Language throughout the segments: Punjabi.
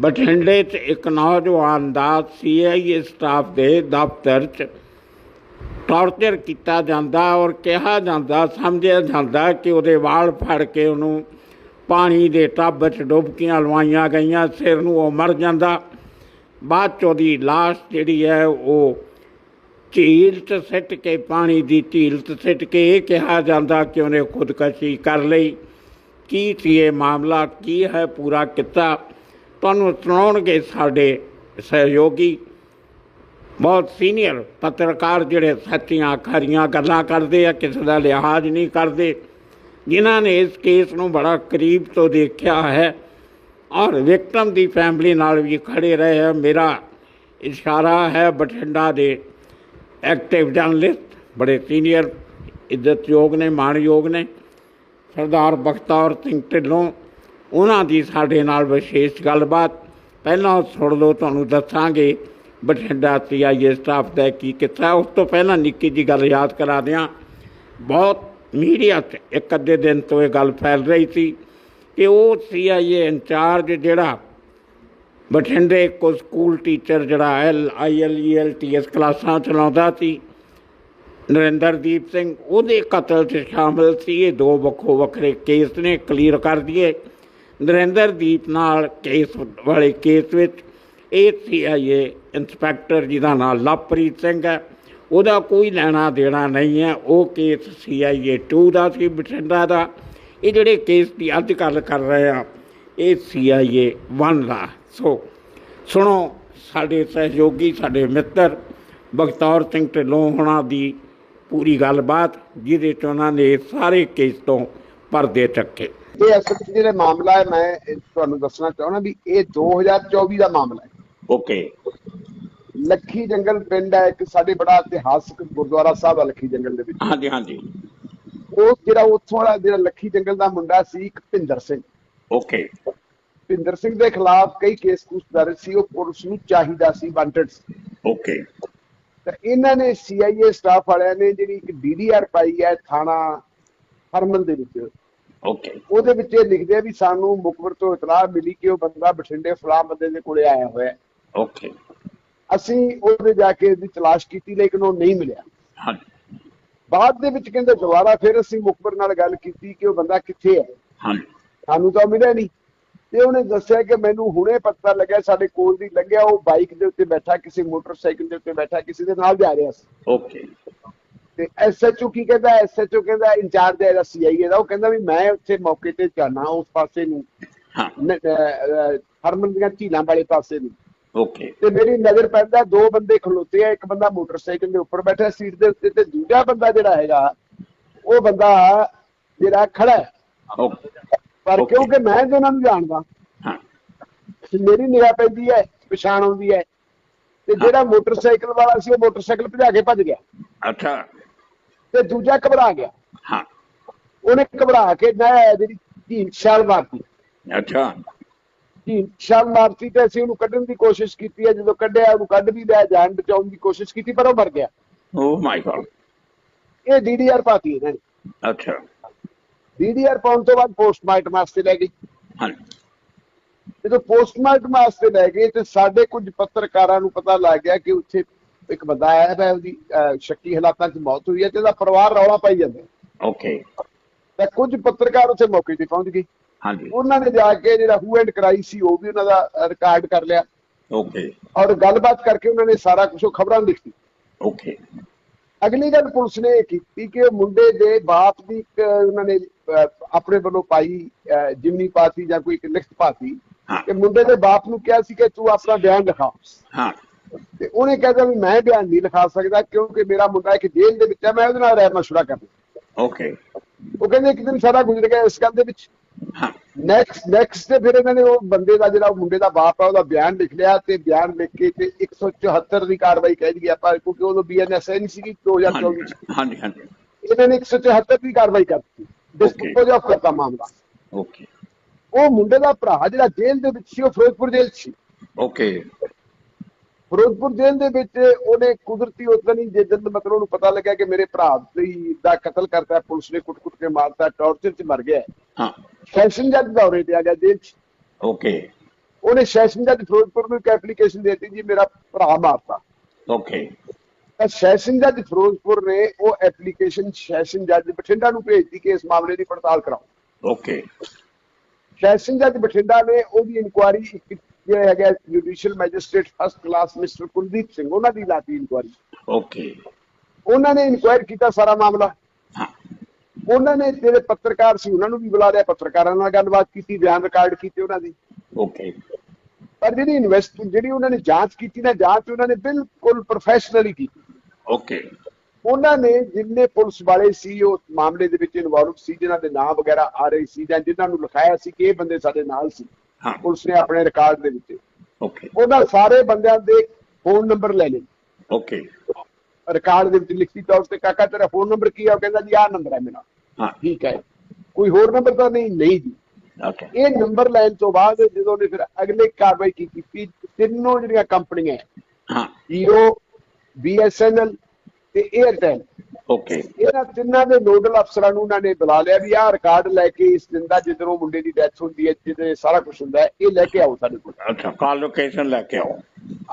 ਬਠਿੰਡੇ 'ਚ ਇੱਕ ਨੌਜਵਾਨ ਦਾ ਸੀਆਈਏ ਸਟਾਫ ਦੇ ਦਫ਼ਤਰ 'ਚ ਟਾਰਚਰ ਕੀਤਾ ਜਾਂਦਾ ਔਰ ਕਿਹਾ ਜਾਂਦਾ, ਸਮਝਿਆ ਜਾਂਦਾ ਕਿ ਉਹਦੇ ਵਾਲ ਫੜ ਕੇ ਉਹਨੂੰ ਪਾਣੀ ਦੇ ਟੱਬ 'ਚ ਡੁਬਕੀਆਂ ਲਵਾਈਆਂ ਗਈਆਂ, ਸਿਰ ਨੂੰ ਉਹ ਮਰ ਜਾਂਦਾ। ਬਾਅਦ 'ਚ ਉਹਦੀ ਲਾਸ਼ ਜਿਹੜੀ ਹੈ ਉਹ ਝੀਲ 'ਚ ਸਿੱਟ ਕੇ, ਪਾਣੀ ਦੀ ਝੀਲ 'ਚ ਸਿੱਟ ਕੇ ਇਹ ਕਿਹਾ ਜਾਂਦਾ ਕਿ ਉਹਨੇ ਖੁਦਕਸ਼ੀ ਕਰ ਲਈ। ਕੀ ਸੀ ਇਹ ਮਾਮਲਾ? ਕੀ ਹੈ ਪੂਰਾ ਕਿੱਤਾ? ਤੁਹਾਨੂੰ ਸੁਣਾਉਣਗੇ ਸਾਡੇ ਸਹਿਯੋਗੀ। ਬਹੁਤ ਸੀਨੀਅਰ ਪੱਤਰਕਾਰ ਜਿਹੜੇ ਸੱਚੀਆਂ, ਖਰੀਆਂ ਗੱਲਾਂ ਕਰਦੇ ਆ, ਕਿਸੇ ਦਾ ਲਿਹਾਜ਼ ਨਹੀਂ ਕਰਦੇ। ਜਿਨ੍ਹਾਂ ਨੇ ਇਸ ਕੇਸ ਨੂੰ ਬੜਾ ਕਰੀਬ ਤੋਂ ਦੇਖਿਆ ਹੈ ਔਰ ਵਿਕਟਮ ਦੀ ਫੈਮਿਲੀ ਨਾਲ ਵੀ ਖੜੇ ਰਹੇ ਆ। ਮੇਰਾ ਇਸ਼ਾਰਾ ਹੈ ਬਠਿੰਡਾ ਦੇ ਐਕਟਿਵ ਜਰਨਲਿਸਟ, ਬੜੇ ਸੀਨੀਅਰ, ਇੱਜ਼ਤਯੋਗ ਨੇ, ਮਾਣਯੋਗ ਨੇ। ਸਰਦਾਰ ਬਖਤੌਰ ਸਿੰਘ ਢਿੱਲੋਂ ਉਹਨਾਂ ਦੀ ਸਾਡੇ ਨਾਲ ਵਿਸ਼ੇਸ਼ ਗੱਲਬਾਤ। ਪਹਿਲਾਂ ਸੁਣ ਲਓ, ਤੁਹਾਨੂੰ ਦੱਸਾਂਗੇ, ਬਠਿੰਡਾ ਸੀਆਈਏ ਸਟਾਫ ਦਾ ਕੀ ਕਿੱਸਾ ਉਸ ਤੋਂ ਪਹਿਲਾਂ ਨਿੱਕੀ ਜੀ ਗੱਲ ਯਾਦ ਕਰਾ ਦਿਆਂ। ਬਹੁਤ ਮੀਡੀਆ 'ਚ ਇੱਕ ਅੱਧੇ ਦਿਨ ਤੋਂ ਇਹ ਗੱਲ ਫੈਲ ਰਹੀ ਸੀ ਕਿ ਉਹ ਸੀਆਈਏ ਇੰਚਾਰਜ ਜਿਹੜਾ ਬਠਿੰਡੇ ਕੋ ਸਕੂਲ ਟੀਚਰ ਜਿਹੜਾ L, I, L, E, L, T, S ਕਲਾਸਾਂ ਚਲਾਉਂਦਾ ਸੀ, ਨਰਿੰਦਰਦੀਪ ਸਿੰਘ, ਉਹਦੇ ਕਤਲ 'ਚ ਸ਼ਾਮਲ ਸੀ। ਇਹ ਦੋ ਵੱਖੋ ਵੱਖਰੇ ਕੇਸ ਨੇ, ਕਲੀਅਰ ਕਰ ਦਈਏ। ਨਰਿੰਦਰਦੀਪ ਨਾਲ ਕੇਸ ਵਾਲੇ ਕੇਸ ਵਿੱਚ ਇਹ ਸੀਆਈਏ ਇੰਸਪੈਕਟਰ ਜਿਹਦਾ ਨਾਮ ਲਵਪ੍ਰੀਤ ਸਿੰਘ ਹੈ, ਉਹਦਾ ਕੋਈ ਲੈਣਾ ਦੇਣਾ ਨਹੀਂ ਹੈ। ਉਹ ਕੇਸ ਸੀਆਈਏ 2 ਦਾ ਸੀ, ਬਠਿੰਡਾ ਦਾ। ਇਹ ਜਿਹੜੇ ਕੇਸ ਦੀ ਅੱਜ ਗੱਲ ਕਰ ਰਹੇ ਆ, ਇਹ ਸੀਆਈਏ 1 ਦਾ। ਸੋ, ਸੁਣੋ, ਸਾਡੇ ਸਹਿਯੋਗੀ, ਸਾਡੇ ਮਿੱਤਰ ਬਖਤੌਰ ਸਿੰਘ ਢਿੱਲੋਂ ਹੋਣਾ ਦੀ ਪੂਰੀ ਗੱਲਬਾਤ, ਜਿਹਦੇ ਚ ਉਹਨਾਂ ਨੇ ਸਾਰੇ ਕੇਸ ਤੋਂ ਪਰਦੇ ਚੱਕੇ। ਇਹ ਅਸਲ ਵਿੱਚ ਜਿਹੜਾ ਮਾਮਲਾ ਹੈ ਮੈਂ ਤੁਹਾਨੂੰ ਦੱਸਣਾ ਚਾਹੁੰਦਾ ਵੀ ਇਹ 2024 ਦਾ ਮਾਮਲਾ ਹੈ। ਓਕੇ। ਲੱਖੀ ਜੰਗਲ ਪਿੰਡ ਹੈ ਇੱਕ ਸਾਡੇ ਬੜਾ ਇਤਿਹਾਸਕ ਗੁਰਦੁਆਰਾ ਸਾਹਿਬ ਹੈ ਲੱਖੀ ਜੰਗਲ ਦੇ ਵਿੱਚ। ਹਾਂਜੀ ਹਾਂਜੀ। ਉਹ ਜਿਹੜਾ ਉੱਥੋਂ ਵਾਲਾ ਜਿਹੜਾ ਲੱਖੀ ਜੰਗਲ ਦਾ ਮੁੰਡਾ ਸੀ ਇੱਕ ਭਿੰਦਰ ਸਿੰਘ। ਓਕੇ। ਭਿੰਦਰ ਸਿੰਘ ਦੇ ਖਿਲਾਫ ਕਈ ਕੇਸ ਕੁਸ ਦਰਜ ਸੀ ਉਹ ਪੁਲਿਸ ਨੂੰ ਚਾਹੀਦਾ ਸੀ ਵਾਂਟਡ ਸੀ। ਓਕੇ। ਤਾਂ ਇਹਨਾਂ ਨੇ ਸੀਆਈਏ ਸਟਾਫ ਵਾਲਿਆਂ ਨੇ ਜਿਹੜੀ ਇੱਕ ਡੀਡੀਆਰ ਪਾਈ ਹੈ ਥਾਣਾ ਹਰਮਨ ਦੇ ਵਿੱਚ। ਓਕੇ ਉਹਦੇ ਵਿੱਚ ਇਹ ਲਿਖਦੇ ਆ ਵੀ ਸਾਨੂੰ ਮੁਖਬਰ ਤੋਂ ਇਤਲਾਹ ਮਿਲੀ ਕਿ ਉਹ ਬੰਦਾ ਬਠਿੰਡੇ ਫਲਾਂ ਬੰਦੇ ਦੇ ਕੋਲੇ ਆਇਆ ਹੋਇਆ। ਹੈ ਓਕੇ ਅਸੀਂ ਉਹਦੇ ਜਾ ਕੇ ਇਹਦੀ ਤਲਾਸ਼ ਕੀਤੀ ਲੇਕਿਨ ਉਹ ਨਹੀਂ ਮਿਲਿਆ। ਹਾਂਜੀ ਬਾਅਦ ਦੇ ਵਿੱਚ ਕਹਿੰਦੇ ਦੁਬਾਰਾ ਫਿਰ ਅਸੀਂ ਮੁਖਬਰ ਨਾਲ ਗੱਲ ਕੀਤੀ ਕਿ ਉਹ ਬੰਦਾ ਕਿੱਥੇ ਹੈ। ਹਾਂਜੀ ਸਾਨੂੰ ਤਾਂ ਮਿਲਿਆ ਨਹੀਂ। ਤੇ ਉਹਨੇ ਦੱਸਿਆ ਕਿ ਮੈਨੂੰ ਹੁਣੇ ਪਤਾ ਲੱਗਿਆ ਸਾਡੇ ਕੋਲ ਦੀ ਲੰਘਿਆ ਉਹ ਬਾਈਕ ਦੇ ਉੱਤੇ ਬੈਠਾ ਕਿਸੇ ਮੋਟਰਸਾਈਕਲ ਦੇ ਉੱਤੇ ਬੈਠਾ ਕਿਸੇ ਦੇ ਨਾਲ ਜਾ ਰਿਹਾ ਸੀ। ਓਕੇ ਤੇ ਐਸਐਚਓ ਕੀ ਕਹਿੰਦਾ? ਐਸਐਚਓ ਕਹਿੰਦਾ ਇੰਚਾਰਜ ਹੈ ਸੀਆਈਏ ਦਾ। ਉਹ ਕਹਿੰਦਾ ਵੀ ਮੈਂ ਉੱਥੇ ਮੌਕੇ ਤੇ ਜਾਣਾ ਉਸ ਪਾਸੇ ਨੂੰ। ਹਾਂ। ਹਰਮਨ ਦੀਆਂ ਝੀਲਾਂ ਵਾਲੇ ਪਾਸੇ ਨੂੰ। ਓਕੇ। ਤੇ ਮੇਰੀ ਨਜ਼ਰ ਪੈਂਦਾ ਦੋ ਬੰਦੇ ਖਲੋਤੇ ਆ। ਇੱਕ ਬੰਦਾ ਮੋਟਰਸਾਈਕਲ ਦੇ ਉੱਪਰ ਬੈਠਾ ਸੀਟ ਦੇ ਉੱਤੇ ਤੇ ਦੂਜਾ ਬੰਦਾ ਜਿਹੜਾ ਹੈਗਾ ਉਹ ਬੰਦਾ ਜਿਹੜਾ ਖੜਾ ਹੈ। ਪਰ. ਕਿਉਂਕਿ ਮੈਂ ਤਾਂ ਉਹਨਾਂ ਨੂੰ ਜਾਣਦਾ ਹਾਂ। ਤੇ ਮੇਰੀ ਨਿਗਾਹ ਪੈਂਦੀ ਹੈ ਪਛਾਣ ਆਉਂਦੀ ਹੈ। ਤੇ ਜਿਹੜਾ ਮੋਟਰਸਾਈਕਲ ਵਾਲਾ ਸੀ ਉਹ ਮੋਟਰਸਾਈਕਲ ਭਜਾ ਕੇ ਭੱਜ ਗਿਆ। ਅੱਛਾ। ਤੇ ਦੂਜਾ ਘਬਰਾ ਗਿਆ। ਹਾਂ। ਉਹਨੇ ਘਬਰਾ ਕੇ ਨਾ ਜਿਹੜੀ ਢੀਂਗ ਛਾਲ ਮਾਰਤੀ। ਅੱਛਾ। ਢੀਂਗ ਛਾਲ ਮਾਰਤੀ ਤੇ ਅਸੀਂ ਉਹਨੂੰ ਕੱਢਣ ਦੀ ਕੋਸ਼ਿਸ਼ ਕੀਤੀ ਹੈ। ਜਦੋਂ ਕੱਢਿਆ ਉਹਨੂੰ ਕੱਢ ਵੀ ਲਿਆ ਜਾਨ ਬਚਾਉਣ ਦੀ ਕੋਸ਼ਿਸ਼ ਕੀਤੀ ਪਰ ਉਹ ਮਰ ਗਿਆ। ਓ ਮਾਈ ਗॉड ਇਹ ਡੀਡੀਆਰ ਪਾਤੀ ਇਹਨਾਂ ਨੇ। ਅੱਛਾ। ਡੀਡੀਆਰ ਪਾਉਣ ਤੋਂ ਬਾਅਦ ਪੋਸਟਮਾਰਟਮ ਵਾਸਤੇ ਲੈ ਗਈ। ਹਾਂਜੀ ਜਦੋਂ ਪੋਸਟਮਾਰਟਮ ਵਾਸਤੇ ਲੈ ਗਏ ਤੇ ਸਾਡੇ ਕੁਝ ਪੱਤਰਕਾਰਾਂ ਨੂੰ ਪਤਾ ਲੱਗ ਗਿਆ ਕਿ ਉੱਥੇ ਇੱਕ ਬੰਦਾ ਆਇਆ ਹੈ ਉਹਦੀ ਸ਼ੱਕੀ ਹਾਲਾਤਾਂ 'ਚ ਮੌਤ ਹੋਈ ਹੈ ਤੇ ਉਹਦਾ ਪਰਿਵਾਰ ਰੌਲਾ ਪਾਈ ਜਾਂਦਾ। ਓਕੇ ਤਾਂ ਕੁਝ ਪੱਤਰਕਾਰ ਉੱਥੇ ਮੌਕੇ ਤੇ ਪਹੁੰਚ ਗਏ। ਹਾਂਜੀ। ਉਹਨਾਂ ਨੇ ਜਾ ਕੇ ਜਿਹੜਾ ਹੂ ਐਂਡ ਕਰਾਈ ਸੀ ਉਹ ਵੀ ਉਹਨਾਂ ਦਾ ਰਿਕਾਰਡ ਕਰ ਲਿਆ। ਓਕੇ ਔਰ ਗੱਲਬਾਤ ਕਰਕੇ ਉਹਨਾਂ ਨੇ ਸਾਰਾ ਕੁਝ ਖਬਰਾਂ ਲਿਖਤੀ। ਓਕੇ ਅਗਲੀ ਗੱਲ ਪੁਲਿਸ ਨੇ ਕੀਤੀ ਕਿ ਉਹ ਮੁੰਡੇ ਦੇ ਬਾਪ ਦੀ ਇੱਕ ਉਹਨਾਂ ਨੇ ਆਪਣੇ ਵੱਲੋਂ ਪਾਈ ਜਿਮਨੀ ਪਾਤੀ ਜਾਂ ਕੋਈ ਇੱਕ ਲਿਖਤ ਪਾਤੀ ਕਿ ਮੁੰਡੇ ਦੇ ਬਾਪ ਨੂੰ ਕਿਹਾ ਸੀ ਕਿ ਤੂੰ ਆਪਣਾ ਬਿਆਨ ਲਿਖਾ। ਹਾਂ। ਤੇ ਉਹਨੇ ਕਹਿੰਦਾ ਵੀ ਮੈਂ ਬਿਆਨ ਨਹੀਂ ਲਿਖਾ ਸਕਦਾ ਕਿਉਂਕਿ ਮੇਰਾ ਮੁੰਡਾ ਇੱਕ ਜੇਲ੍ਹ ਦੇ ਵਿੱਚ ਹੈ ਮੈਂ ਉਹਦੇ ਨਾਲ ਰਹਿ ਮਸ਼ਵਰਾ ਕਰਨਾ ਓਕੇ ਉਹ ਕਹਿੰਦੇ ਇੱਕ ਦਿਨ ਸਾਡਾ ਗੁਜ਼ਰ ਗਿਆ ਇਸ ਗੱਲ ਦੇ ਵਿੱਚ। ਹਾਂ। ਨੈਕਸਟ ਨੈਕਸਟ ਤੇ ਫਿਰ ਇਹਨਾਂ ਨੇ ਉਹ ਬੰਦੇ ਦਾ ਜਿਹੜਾ ਮੁੰਡੇ ਦਾ ਬਾਪ ਹੈ ਉਹਦਾ ਬਿਆਨ ਲਿਖ ਲਿਆ ਤੇ ਬਿਆਨ ਲਿਖ ਕੇ ਤੇ 174 ਦੀ ਕਾਰਵਾਈ ਕਹਿ ਦਈ ਆਪਾਂ ਕਿਉਂਕਿ ਉਦੋਂ ਬੀਐਨਐਸ ਨਹੀਂ ਸੀਗੀ 2024 ਚ। ਹਾਂਜੀ ਹਾਂਜੀ ਇਹਨਾਂ ਨੇ 174 ਦੀ ਕਾਰਵਾਈ ਕਰਤੀ ਡਿਸਪੋਜ਼ ਆਫ ਕਰਤਾ ਮਾਮਲਾ। ਓਕੇ ਉਹ ਮੁੰਡੇ ਦਾ ਭਰਾ ਜਿਹੜਾ ਜੇਲ੍ਹ ਦੇ ਵਿੱਚ ਸੀ ਉਹ ਫਿਰੋਜ਼ਪੁਰ ਜੇਲ੍ਹ ਸੀ। ਓਕੇ ਫਿਰੋਜ਼ਪੁਰ ਜੇਲ੍ਹ ਦੇ ਵਿੱਚ ਉਹਨੇ ਕੁਦਰਤੀ ਉਦੋਂ ਹੀ ਜਿੱਦਣ ਮਤਲਬ ਉਹਨੂੰ ਪਤਾ ਲੱਗਿਆ ਕਿ ਮੇਰੇ ਭਰਾ ਦੀ ਦਾ ਕਤਲ ਕਰਤਾ ਪੁਲਿਸ ਨੇ ਕੁੱਟ-ਕੁੱਟ ਕੇ ਮਾਰਤਾ ਟੌਰਚਰ 'ਚ ਮਰ ਗਿਆ। ਹਾਂ। ਸੈਸ਼ਨ ਜੱਜ ਦੌਰੇ ਤੇ ਆ ਗਿਆ ਜੇਲ੍ਹ 'ਚ। ਓਕੇ। ਉਹਨੇ ਸੈਸ਼ਨ ਜੱਜ ਫਿਰੋਜ਼ਪੁਰ ਨੂੰ ਇੱਕ ਐਪਲੀਕੇਸ਼ਨ ਦੇ ਦਿੱਤੀ ਜੀ ਮੇਰਾ ਭਰਾ ਮਾਰਤਾ। ਓਕੇ। ਤਾਂ ਸੈਸ਼ਨ ਜੱਜ ਫਿਰੋਜ਼ਪੁਰ ਨੇ ਉਹ ਐਪਲੀਕੇਸ਼ਨ ਸੈਸ਼ਨ ਜੱਜ ਬਠਿੰਡਾ ਨੂੰ ਭੇਜਤੀ ਕਿ ਇਸ ਮਾਮਲੇ ਦੀ ਪੜਤਾਲ ਕਰਾਓ। ਓਕੇ। ਸੈਸ਼ਨ ਜੱਜ ਬਠਿੰਡਾ ਨੇ ਉਹਦੀ ਇਨਕੁਆਇਰੀ ਜਿਹੜਾ ਹੈਗਾ judicial magistrate first class mister Kuldeep Singh ਉਹਨਾਂ ਦੀ ਲਾਤੀ ਇਨਕੁਆਇਰੀ ਓਕੇ ਉਹਨਾਂ ਨੇ ਇਨਕੁਆਇਰ ਕੀਤਾ ਸਾਰਾ ਮਾਮਲਾ। ਉਹਨਾਂ ਨੇ ਜਿਹੜੇ ਪੱਤਰਕਾਰ ਸੀ ਉਹਨਾਂ ਨੂੰ ਵੀ ਬੁਲਾ ਲਿਆ ਪੱਤਰਕਾਰਾਂ ਨਾਲ ਗੱਲਬਾਤ ਕੀਤੀ ਬਿਆਨ ਰਿਕਾਰਡ ਕੀਤੇ ਉਹਨਾਂ ਦੀ। ਓਕੇ ਪਰ ਜਿਹੜੀ ਇਨਵੈਸਟ ਜਿਹੜੀ ਉਹਨਾਂ ਨੇ ਜਾਂਚ ਕੀਤੀ ਨਾ ਜਾਂਚ ਉਹਨਾਂ ਨੇ ਬਿਲਕੁਲ ਪ੍ਰੋਫੈਸ਼ਨਲੀ ਕੀਤੀ। ਓਕੇ ਉਹਨਾਂ ਨੇ ਜਿੰਨੇ ਪੁਲਿਸ ਵਾਲੇ ਸੀ ਉਹ ਮਾਮਲੇ ਦੇ ਵਿੱਚ ਇਨਵੋਲਵ ਸੀ ਜਿਨ੍ਹਾਂ ਦੇ ਨਾਮ ਵਗੈਰਾ ਆ ਰਹੇ ਸੀ ਜਾਂ ਜਿਨ੍ਹਾਂ ਨੂੰ ਲਿਖਾਇਆ ਸੀ ਕਿ ਇਹ ਬੰਦੇ ਸਾਡੇ ਨਾਲ ਸੀ। ਪੁਲਿਸ ਨੇ ਆਪਣੇ ਰਿਕਾਰਡ ਦੇ ਵਿੱਚ। ਓਕੇ ਉਹਨਾਂ ਸਾਰੇ ਬੰਦਿਆਂ ਦੇ ਫੋਨ ਨੰਬਰ ਲੈ ਲਏ। ਓਕੇ ਰਿਕਾਰਡ ਦੇ ਵਿੱਚ ਲਿਖਤੀ ਤੌਰ ਤੇ ਕਾਕਾ ਤੇਰਾ ਫੋਨ ਨੰਬਰ ਕੀ ਆ? ਉਹ ਕਹਿੰਦਾ ਜੀ ਆਹ ਨੰਬਰ ਹੈ ਮੇਰਾ। ਹਾਂ। ਠੀਕ ਹੈ। ਕੋਈ ਹੋਰ ਨੰਬਰ ਤਾਂ ਨਹੀਂ? ਨਹੀਂ ਜੀ। ਓਕੇ ਇਹ ਨੰਬਰ ਲੈਣ ਤੋਂ ਬਾਅਦ ਜਦੋਂ ਨੇ ਫਿਰ ਅਗਲੇ ਕਾਰਵਾਈ ਕੀ ਕੀਤੀ ਤਿੰਨੋਂ ਜਿਹੜੀਆਂ ਕੰਪਨੀਆਂ ਹਾਂ ਜੀਓ ਬੀਐਸਐਨਐਲ ਤੇ 에ਅਰਟੈਲ ਓਕੇ ਇਹਨਾਂ ਤਿੰਨਾਂ ਦੇ ਨੋਡਲ ਅਫਸਰਾਂ ਨੂੰ ਉਹਨਾਂ ਨੇ ਬੁਲਾ ਲਿਆ ਵੀ ਆਹ ਰਿਕਾਰਡ ਲੈ ਕੇ ਇਸ ਦਿਨ ਦਾ ਜਦੋਂ ਮੁੰਡੇ ਦੀ ਡੈਥ ਹੁੰਦੀ ਹੈ ਜਿਹਦੇ ਸਾਰਾ ਕੁਝ ਹੁੰਦਾ ਹੈ ਇਹ ਲੈ ਕੇ ਆਓ ਸਾਡੇ ਕੋਲ। ਅੱਛਾ ਕਾਲ ਲੋਕੇਸ਼ਨ ਲੈ ਕੇ ਆਓ।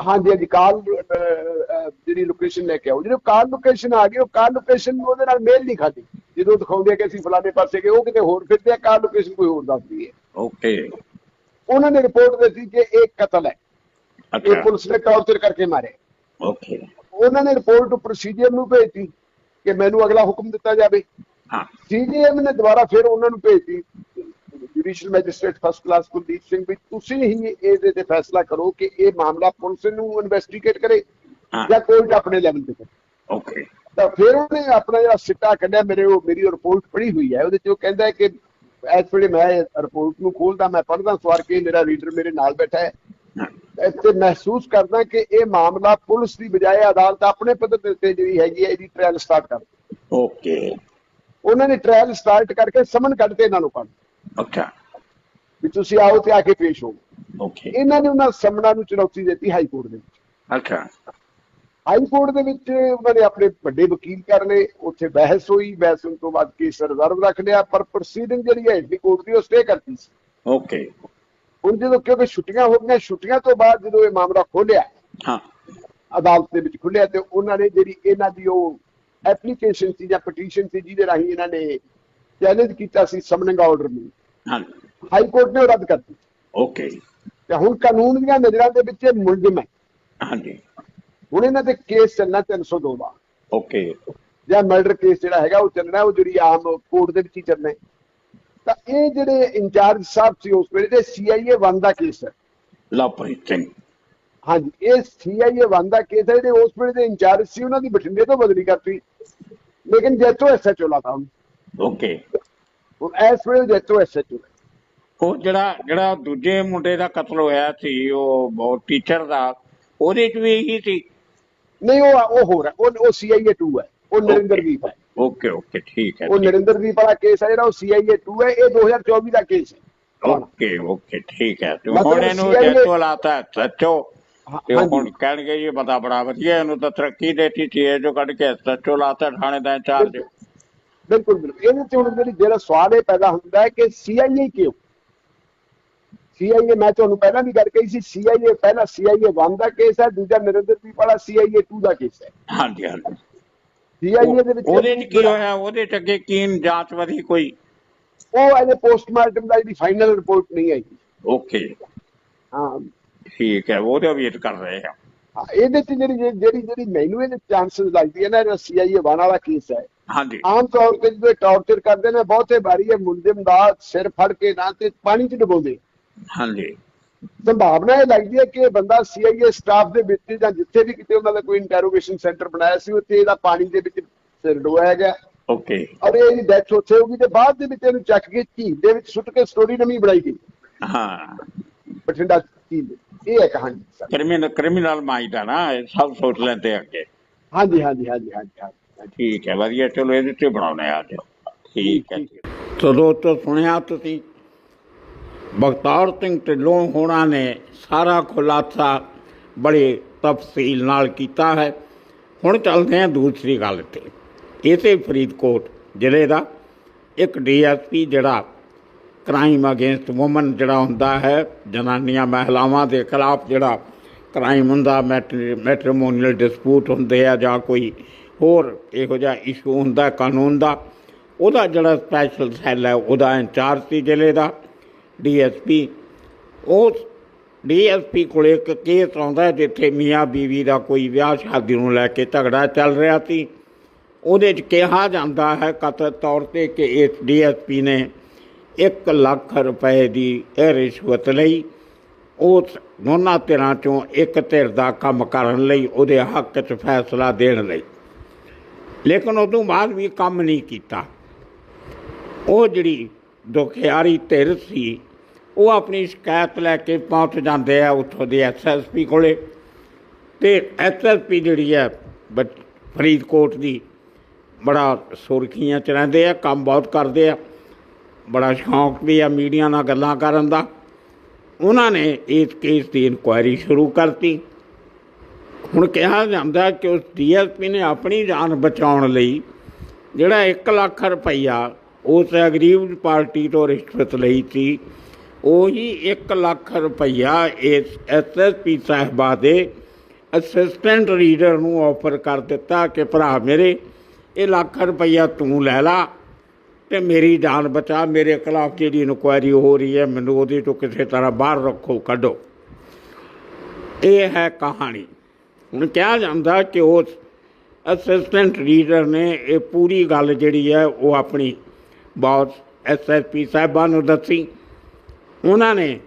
ਹਾਂਜੀ ਹਾਂਜੀ ਕਾਲ ਜਿਹੜੀ ਲੋਕੇਸ਼ਨ ਲੈ ਕੇ ਆਓ। ਜਦੋਂ ਕਾਲ ਲੋਕੇਸ਼ਨ ਆ ਗਈ ਉਹ ਕਾਲ ਲੋਕੇਸ਼ਨ ਉਹਦੇ ਨਾਲ ਮੇਲ ਨਹੀਂ ਖਾਦੀ ਜਦੋਂ ਦਿਖਾਉਂਦੇ ਕਿ ਅਸੀਂ ਫਲਾਣੇ ਪਾਸੇ ਗਏ ਉਹ ਕਿਤੇ ਹੋਰ ਫਿਰਦੇ ਆ ਕਾਲ ਲੋਕੇਸ਼ਨ ਕੋਈ ਹੋਰ ਦੱਸਦੀ ਹੈ। ਓਕੇ ਉਹਨਾਂ ਨੇ ਰਿਪੋਰਟ ਦਿੱਤੀ ਕਿ ਇਹ ਕਤਲ ਹੈ। ਇਹ ਪੁਲਿਸ ਨੇ ਟੌਰਚਰ ਕਰਕੇ ਮਾਰੇ ਓਕੇ ਉਹਨਾਂ ਨੇ ਰਿਪੋਰਟ ਪ੍ਰੋਸੀਜਰ ਨੂੰ ਭੇਜਤੀ ਕਿ ਮੈਨੂੰ ਅਗਲਾ ਹੁਕਮ ਦਿੱਤਾ ਜਾਵੇ। ਹਾਂ। ਸੀਜੀਐਮ ਨੇ ਦੁਬਾਰਾ ਫਿਰ ਉਹਨਾਂ ਨੂੰ ਭੇਜਤੀ। Judicial magistrate first class Kuldeep Singh ਵੀ ਤੁਸੀਂ ਹੀ ਇਹਦੇ ਤੇ ਫੈਸਲਾ ਕਰੋ ਕਿ ਇਹ ਮਾਮਲਾ ਪੁਲਿਸ ਨੂੰ ਇਨਵੈਸਟੀਗੇਟ ਕਰੇ। ਜਾਂ ਕੋਰਟ ਆਪਣੇ ਲੈਵਲ ਤੇ ਕਰੇ। ਓਕੇ ਤਾਂ ਫਿਰ ਉਹਨੇ ਆਪਣਾ ਜਿਹੜਾ ਸਿੱਟਾ ਕੱਢਿਆ ਮੇਰੇ ਉਹ ਮੇਰੀ ਰਿਪੋਰਟ ਪੜ੍ਹੀ ਹੋਈ ਹੈ। ਉਹਦੇ ਚ ਉਹ ਕਹਿੰਦਾ ਹੈ ਕਿ ਇਸ ਵੇਲੇ ਮੈਂ ਰਿਪੋਰਟ ਨੂੰ ਖੋਲਦਾ ਮੈਂ ਪੜ੍ਹਦਾ ਸਵਾਰ ਕੇ ਮੇਰਾ ਰੀਡਰ ਮੇਰੇ ਨਾਲ ਬੈਠਾ ਹਾਂ। ਇੱਥੇ ਮਹਿਸੂਸ ਕਰਦਾ ਕਿ ਇਹ ਮਾਮਲਾ ਪੁਲਿਸ ਦੀ ਬਜਾਏ ਅਦਾਲਤ ਆਪਣੇ ਪੱਧਰ ਦੇ ਉੱਤੇ ਜਿਹੜੀ ਹੈਗੀ ਹੈ ਇਹਦੀ ਟ੍ਰਾਇਲ ਸਟਾਰਟ ਕਰ ਓਕੇ ਉਹਨਾਂ ਨੇ ਟ੍ਰਾਇਲ ਸਟਾਰਟ ਕਰਕੇ ਸਮਨ ਕੱਢ ਕੇ ਇਹਨਾਂ ਨੂੰ ਕੱਢ ਅੱਛਾ। ਵੀ ਤੁਸੀਂ ਆਓ ਤੇ ਆ ਕੇ ਪੇਸ਼ ਹੋ ਓਕੇ ਇਹਨਾਂ ਨੇ ਉਹਨਾਂ ਸਮਨਾਂ ਨੂੰ ਚੁਣੌਤੀ ਦਿੱਤੀ ਹਾਈ ਕੋਰਟ ਦੇ ਵਿੱਚ। ਅੱਛਾ। ਹਾਈ ਕੋਰਟ ਦੇ ਵਿੱਚ ਉਹਨਾਂ ਨੇ ਆਪਣੇ ਵੱਡੇ ਵਕੀਲ ਕਰ ਲਏ। ਉੱਥੇ ਬਹਿਸ ਹੋਈ। ਬਹਿਸ ਤੋਂ ਬਾਅਦ ਕੇਸ ਰਿਜ਼ਰਵ ਰੱਖ ਲਿਆ। ਪਰ ਪ੍ਰੋਸੀਡਿੰਗ ਜਿਹੜੀ ਹੈ ਦੀ ਕੋਰਟ ਦੀ ਉਹ ਸਟੇ ਕਰਤੀ ਸੀ। ਓਕੇ ਹੁਣ ਜਦੋਂ ਕਿਉਂਕਿ ਛੁੱਟੀਆਂ ਹੋ ਗਈਆਂ ਛੁੱਟੀਆਂ ਤੋਂ ਬਾਅਦ ਜਦੋਂ ਇਹ ਮਾਮਲਾ ਖੋਲਿਆ ਹਾਂ। ਅਦਾਲਤ ਦੇ ਵਿੱਚ ਖੁੱਲਿਆ ਤੇ ਉਹਨਾਂ ਨੇ ਜਿਹੜੀ ਇਹਨਾਂ ਦੀ ਉਹ ਐਪਲੀਕੇਸ਼ਨ ਸੀ ਜਾਂ ਪਟੀਸ਼ਨ ਸੀ ਜਿਹਦੇ ਰਾਹੀਂ ਇਹਨਾਂ ਨੇ ਚੈਲੰਜ ਕੀਤਾ ਸੀ ਸਮਨਿੰਗ ਆਰਡਰ ਨੂੰ। ਹਾਂ। ਹਾਈ ਕੋਰਟ ਨੇ ਰੱਦ ਕਰ ਦਿੱਤੀ। ਓਕੇ ਤੇ ਹੁਣ ਕਾਨੂੰਨ ਦੀਆਂ ਨਜ਼ਰਾਂ ਦੇ ਵਿੱਚ ਇਹ ਮੁਲਜ਼ਮ ਹੈ। ਹਾਂਜੀ। ਹੁਣ ਇਹਨਾਂ ਤੇ ਕੇਸ ਚੱਲਣਾ 302 ਦਾ ਓਕੇ ਜਾਂ ਮਰਡਰ ਕੇਸ ਜਿਹੜਾ ਹੈਗਾ ਉਹ ਚੱਲਣਾ ਉਹ ਜਿਹੜੀ ਆਮ ਕੋਰਟ ਦੇ ਵਿੱਚ ਹੀ ਚੱਲਣਾ ਹੈ। ਤਾਂ ਇਹ ਜਿਹੜੇ ਇੰਚਾਰਜ ਸਾਹਿਬ ਸੀ ਉਸ ਵੇਲੇ ਤੇ ਸੀਆਈਏ 1 ਦਾ ਕੇਸ ਹੈ। ਲਵਪ੍ਰੀਤ ਸਿੰਘ ਹਾਂਜੀ ਇਹ ਸੀਆਈਏ 1 ਦਾ ਕੇਸ ਹੈ ਜਿਹੜੇ ਉਸ ਵੇਲੇ ਦੇ ਇੰਚਾਰਜ ਸੀ ਉਹਨਾਂ ਦੀ ਬਠਿੰਡੇ ਤੋਂ ਬਦਲੀ ਕਰਤੀ। ਲੇਕਿਨ ਜੈਤੋ ਐਸਐਚਓ ਲਾਤਾ ਉਹਨੂੰ। ਓਕੇ। ਹੁਣ ਇਸ ਵੇਲੇ ਜੈਤੋ ਐਸਐਚਓ ਉਹ ਜਿਹੜਾ ਜਿਹੜਾ ਦੂਜੇ ਮੁੰਡੇ ਦਾ ਕਤਲ ਹੋਇਆ ਸੀ ਉਹ ਉਹ ਟੀਚਰ ਦਾ ਉਹਦੇ ਚ ਵੀ ਇਹੀ ਸੀ? ਨਹੀਂ ਉਹ ਉਹ ਹੋਰ ਹੈ ਉਹ ਉਹ ਸੀਆਈਏ 2 ਹੈ ਉਹ ਨਰਿੰਦਰਦੀਪ ਹੈ। ਓਕੇ ਓਕੇ ਠੀਕ ਹੈ ਉਹ ਨਰਿੰਦਰਦੀਪ ਵਾਲਾ ਕੇਸ ਹੈ ਜਿਹੜਾ ਉਹ ਸੀਆਈਏ 2 ਹੈ ਇਹ 2024 ਦਾ ਕੇਸ ਹੈ। ਓਕੇ ਓਕੇ ਠੀਕ ਹੈ। ਤੇ ਹੁਣ ਇਹਨੂੰ CIA ਜੈਤੋ ਲਾਤਾ ਸੱਚੋ। ਤੇ। ਹੁਣ ਕਹਿਣਗੇ ਜੀ ਪਤਾ ਬੜਾ ਵਧੀਆ ਇਹਨੂੰ ਤਾਂ ਤਰੱਕੀ ਦੇਤੀ ਸੀ ਇਹ ਜੋ ਕੱਢ ਕੇ ਸੱਚੋ ਲਾਤਾ ਥਾਣੇ ਦਾ ਇੰਚਾਰਜ। ਬਿਲਕੁਲ ਬਿਲਕੁਲ ਇਹਦੇ ਤੇ ਹੁਣ ਜਿਹੜੀ ਜਿਹੜਾ ਸਵਾਲ ਇਹ ਪੈਦਾ ਹੁੰਦਾ ਹੈ ਕਿ ਸੀਆਈਏ ਕਿਉਂ? ਸੀਆਈਏ ਮੈਂ ਤੁਹਾਨੂੰ ਪਹਿਲਾਂ ਵੀ ਗੱਲ ਕਹੀ ਸੀ ਸੀਆਈਏ ਪਹਿਲਾ ਸੀਆਈਏ 1 ਦਾ ਕੇਸ ਹੈ ਦੂਜਾ ਨਰਿੰਦਰਦੀਪ ਵਾਲਾ ਸੀਆਈਏ 2 ਦਾ ਕੇਸ ਹੈ। ਹਾਂਜੀ ਹਾਂਜੀ। ਸੀਆਈਏ ਦੇ ਵਿੱਚ ਉਹਦੇ ਚ ਕੀ ਹੋਇਆ? ਉਹਦੇ ਚ ਅੱਗੇ ਕੀ ਜਾਂਚ ਵਧੀ ਕੋਈ? ਉਹ ਅਜੇ ਪੋਸਟਮਾਰਟਮ ਦਾ ਜਿਹੜੀ ਫਾਈਨਲ ਰਿਪੋਰਟ ਨਹੀਂ ਆਈ। ਓਕੇ ਹਾਂ। ਠੀਕ ਹੈ ਉਹਦੇ ਵੇਟ ਕਰ ਰਹੇ ਆ। ਇਹਦੇ ਚ ਜਿਹੜੀ ਜਿਹੜੀ ਜਿਹੜੀ ਮੈਨੂੰ ਇਹਦੇ ਚਾਂਸਸ ਲੱਗਦੀ ਹੈ ਨਾ ਜਿਹੜਾ ਸੀਆਈਏ 1 ਵਾਲਾ ਕੇਸ ਹੈ। ਹਾਂਜੀ। ਆਮ ਤੌਰ ਤੇ ਜਦੋਂ ਟੌਰਚਰ ਕਰਦੇ ਨੇ ਬਹੁਤੇ ਵਾਰੀ ਇਹ ਮੁਲਜ਼ਮ ਦਾ ਸਿਰ ਫੜ ਕੇ ਨਾ ਤੇ ਪਾਣੀ ਚ ਡੁਬੋਦੇ ਹਾਂਜੀ। ਸੰਭਾਵਨਾ ਇਹ ਲੱਗਦੀ ਹੈ ਕਿ ਇਹ ਬੰਦਾ ਸੀਆਈਏ ਸਟਾਫ ਦੇ ਵਿੱਚ ਜਾਂ ਜਿੱਥੇ ਵੀ ਕਿਤੇ ਉਹਨਾਂ ਦਾ ਕੋਈ ਇੰਟਰੋਗੇਸ਼ਨ ਸੈਂਟਰ ਬਣਾਇਆ ਸੀ ਉੱਥੇ ਇਹਦਾ ਪਾਣੀ ਦੇ ਵਿੱਚ ਸਿਰ ਗਿਆ। ਓਕੇ ਔਰ ਇਹਦੀ ਡੈਥ ਉੱਥੇ ਹੋ ਗਈ ਤੇ ਬਾਅਦ ਦੇ ਵਿੱਚ ਇਹਨੂੰ ਚੱਕ ਕੇ ਝੀਲ ਦੇ ਵਿੱਚ ਸੁੱਟ ਕੇ ਸਟੋਰੀ ਨਵੀਂ ਬਣਾਈ ਗਈ। ਹਾਂ। ਬਠਿੰਡਾ ਝੀਲ। ਇਹ ਹੈ ਕਹਾਣੀ। ਕ੍ਰਿਮੀਨਲ ਕ੍ਰਿਮੀਨਲ ਮਾਈਂਡ ਆ ਨਾ ਸਭ ਸੋਚ ਲੈਂਦੇ ਅੱਗੇ। ਹਾਂਜੀ ਹਾਂਜੀ ਹਾਂਜੀ ਹਾਂਜੀ ਠੀਕ ਹੈ ਵਧੀਆ। ਚਲੋ ਇਹਦੇ ਤੇ ਬਣਾਉਣੇ ਆ ਅੱਜ। ਠੀਕ ਹੈ। ਤਦੋਂ ਤੋਂ ਸੁਣਿਆ ਤੁਸੀਂ ਬਖਤਾਰ ਸਿੰਘ ਢਿੱਲੋਂ ਹੋਣਾ ਨੇ ਸਾਰਾ ਖੁਲਾਸਾ ਬੜੇ ਤਫਸੀਲ ਨਾਲ ਕੀਤਾ ਹੈ। ਹੁਣ ਚੱਲਦੇ ਹਾਂ ਦੂਸਰੀ ਗੱਲ ਤੇ। ਇਸੇ ਫਰੀਦਕੋਟ ਜ਼ਿਲ੍ਹੇ ਦਾ ਇੱਕ ਡੀਐਸਪੀ ਜਿਹੜਾ ਕ੍ਰਾਈਮ ਅਗੇਂਸਟ ਔਮਨ ਜਿਹੜਾ ਹੁੰਦਾ ਹੈ, ਜਨਾਨੀਆਂ ਮਹਿਲਾਵਾਂ ਦੇ ਖਿਲਾਫ ਜਿਹੜਾ ਕ੍ਰਾਈਮ ਹੁੰਦਾ ਮੈਟਰੀਮੋਨੀਅਲ ਡਿਸਪਿਊਟ ਹੁੰਦੇ ਆ ਜਾਂ ਕੋਈ ਹੋਰ ਇਹੋ ਜਿਹਾ ਇਸ਼ੂ ਹੁੰਦਾ, ਕਾਨੂੰਨ ਦਾ, ਉਹਦਾ ਜਿਹੜਾ ਸਪੈਸ਼ਲ ਸੈੱਲ ਹੈ, ਉਹਦਾ ਇੰਚਾਰਜ ਸੀ ਜ਼ਿਲ੍ਹੇ ਦਾ। ਡੀਐਸਪੀ ਉਸ ਡੀਐਸਪੀ ਕੋਲੇ ਇੱਕ ਕੇਸ ਆਉਂਦਾ ਜਿੱਥੇ ਮੀਆਂ ਬੀਵੀ ਦਾ ਕੋਈ ਵਿਆਹ ਸ਼ਾਦੀ ਨੂੰ ਲੈ ਕੇ ਝਗੜਾ ਚੱਲ ਰਿਹਾ ਸੀ। ਉਹਦੇ 'ਚ ਕਿਹਾ ਜਾਂਦਾ ਹੈ ਕਥਿਤ ਤੌਰ ਤੇ ਕਿ ਇਸ ਡੀਐਸਪੀ ਨੇ 1 ਲੱਖ ਰੁਪਏ ਦੀ ਇਹ ਰਿਸ਼ਵਤ ਲਈ, ਉਸ ਦੋਨਾਂ ਧਿਰਾਂ ਚੋਂ ਇੱਕ ਧਿਰ ਦਾ ਕੰਮ ਕਰਨ ਲਈ, ਉਹਦੇ ਹੱਕ 'ਚ ਫੈਸਲਾ ਦੇਣ ਲਈ। ਲੇਕਿਨ ਉਦੋਂ ਬਾਅਦ ਵੀ ਕੰਮ ਨਹੀਂ ਕੀਤਾ। ਉਹ ਜਿਹੜੀ ਦੁਖਿਆਰੀ ਧਿਰ ਸੀ। ਉਹ ਆਪਣੀ ਸ਼ਿਕਾਇਤ ਲੈ ਕੇ ਪਹੁੰਚ ਜਾਂਦੇ ਆ ਉੱਥੋਂ ਦੇ ਐਸਐਸਪੀ ਕੋਲੇ। ਤੇ ਐਸਐਸਪੀ ਜਿਹੜੀ ਹੈ ਬ- ਫਰੀਦਕੋਟ ਦੀ ਬੜਾ ਸੁਰਖੀਆਂ ਚ ਰਹਿੰਦੇ ਆ, ਕੰਮ ਬਹੁਤ ਕਰਦੇ ਆ। ਬੜਾ ਸ਼ੌਂਕ ਵੀ ਆ ਮੀਡੀਆ ਨਾਲ ਗੱਲਾਂ ਕਰਨ ਦਾ। ਉਹਨਾਂ ਨੇ ਇਸ ਕੇਸ ਦੀ ਇਨਕੁਆਇਰੀ ਸ਼ੁਰੂ ਕਰਤੀ। ਹੁਣ ਕਿਹਾ ਜਾਂਦਾ ਕਿ ਉਸ ਡੀਐਸਪੀ ਨੇ ਆਪਣੀ ਜਾਨ ਬਚਾਉਣ ਲਈ ਜਿਹੜਾ 1 ਲੱਖ ਰੁਪਈਆ ਉਸ ਗਰੀਬ ਪਾਰਟੀ ਤੋਂ ਰਿਸ਼ਵਤ ਲਈ ਸੀ। ਉਹੀ 1 ਲੱਖ ਰੁਪਈਆ ਇਸ ਐਸਐਸਪੀ ਸਾਹਿਬਾ ਦੇ ਅਸਿਸਟੈਂਟ ਰੀਡਰ ਨੂੰ ਆਫਰ ਕਰ ਦਿੱਤਾ ਕਿ ਭਰਾ ਮੇਰੇ, ਇਹ ਲੱਖ ਰੁਪਈਆ ਤੂੰ ਲੈ ਲਾ ਤੇ ਮੇਰੀ ਜਾਨ ਬਚਾ। ਮੇਰੇ ਖਿਲਾਫ ਜਿਹੜੀ ਇਨਕੁਆਇਰੀ ਹੋ ਰਹੀ ਹੈ, ਮੈਨੂੰ ਉਹਦੇ ਤੋਂ ਕਿਸੇ ਤਰ੍ਹਾਂ ਬਾਹਰ ਰੱਖੋ, ਕੱਢੋ। ਇਹ ਹੈ ਕਹਾਣੀ। ਹੁਣ ਕਿਹਾ ਜਾਂਦਾ ਕਿ ਉਸ ਅਸਿਸਟੈਂਟ ਰੀਡਰ ਨੇ ਇਹ ਪੂਰੀ ਗੱਲ ਜਿਹੜੀ ਹੈ, ਉਹ ਆਪਣੀ ਬਾਸ ਐਸਐਸਪੀ ਸਾਹਿਬਾਂ ਨੂੰ ਦੱਸੀ। ਉਹਨਾਂ ਨੇ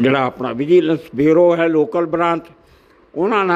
ਜਿਹੜਾ ਆਪਣਾ ਵਿਜੀਲੈਂਸ ਬਿਊਰੋ ਹੈ ਲੋਕਲ ਬ੍ਰਾਂਚ ਉਹਨਾਂ ਨਾਲ